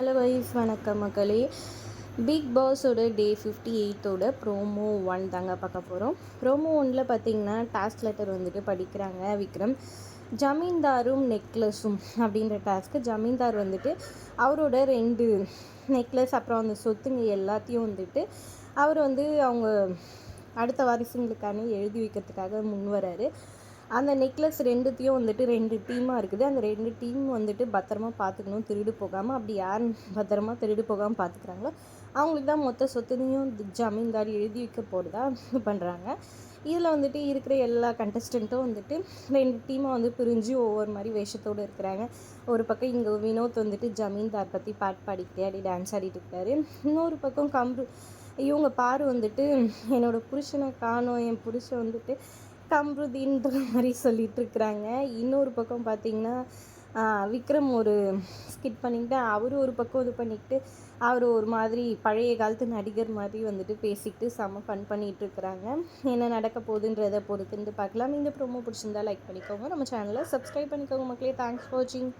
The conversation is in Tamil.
ஹலோ வைஸ் வணக்கம் மக்களே. பிக் பாஸோட டே ஃபிஃப்டி எயித்தோட ப்ரோமோ ஒன் தாங்க பார்க்க போகிறோம் ப்ரோமோ ஒனில் பார்த்தீங்கன்னா டாஸ்க் லெட்டர் வந்துட்டு படிக்கிறாங்க விக்ரம். ஜமீன்தாரும் நெக்லஸும் அப்படின்ற டாஸ்க்கு ஜமீன்தார் வந்துட்டு அவரோட ரெண்டு நெக்லஸ் அப்புறம் அந்த சொத்துங்க எல்லாத்தையும் வந்துட்டு அவர் வந்து அவங்க அடுத்த வாரிசுங்களுக்கான எழுதி வைக்கிறதுக்காக முன் வராரு. அந்த நெக்லஸ் ரெண்டுத்தையும் வந்துட்டு ரெண்டு டீமாக இருக்குது. அந்த ரெண்டு டீம் வந்துட்டு பத்திரமா பார்த்துக்கணும் திருடு போகாமல் அப்படி யார் பத்திரமா திருடு போகாமல் பார்த்துக்குறாங்களோ அவங்களுக்கு தான் மொத்த சொத்துனையும் ஜமீன்தார் எழுதி வைக்க போகிறதா பண்ணுறாங்க இதில் வந்துட்டு இருக்கிற எல்லா கண்டஸ்டண்ட்டும் வந்துட்டு ரெண்டு டீமாக வந்து பிரிஞ்சு ஒவ்வொரு மாதிரி வேஷத்தோடு இருக்கிறாங்க. ஒரு பக்கம் இங்கே வினோத் வந்துட்டு ஜமீன்தார் பற்றி பாட்டு பாடிக்கிட்டே அப்படி டான்ஸ் ஆடிட்டு இருக்காரு. இன்னொரு பக்கம் கம்பு இவங்க பாரு வந்துட்டு என்னோடய புருஷனை காணும். என் புருஷன் வந்துட்டு கம்ருதின்ற மாதிரி சொல்லிட்டு இருக்கிறாங்க இன்னொரு பக்கம் பார்த்தீங்கன்னா விக்ரம் ஒரு ஸ்கிட் பண்ணிக்கிட்டு அவர் ஒரு பக்கம் இது பண்ணிக்கிட்டு அவர் ஒரு மாதிரி பழைய காலத்து நடிகர் மாதிரி வந்துட்டு பேசிக்கிட்டு செம ஃபன் பண்ணிகிட்டு இருக்கிறாங்க என்ன நடக்க போகுதுன்றதை பொறுத்துன்னு பார்க்கலாம். இந்த ப்ரோமோ பிடிச்சிருந்தா லைக் பண்ணிக்கோங்க. நம்ம சேனலை சப்ஸ்கிரைப் பண்ணிக்கோங்க மக்களே. தேங்க்ஸ் ஃபார் வாட்சிங்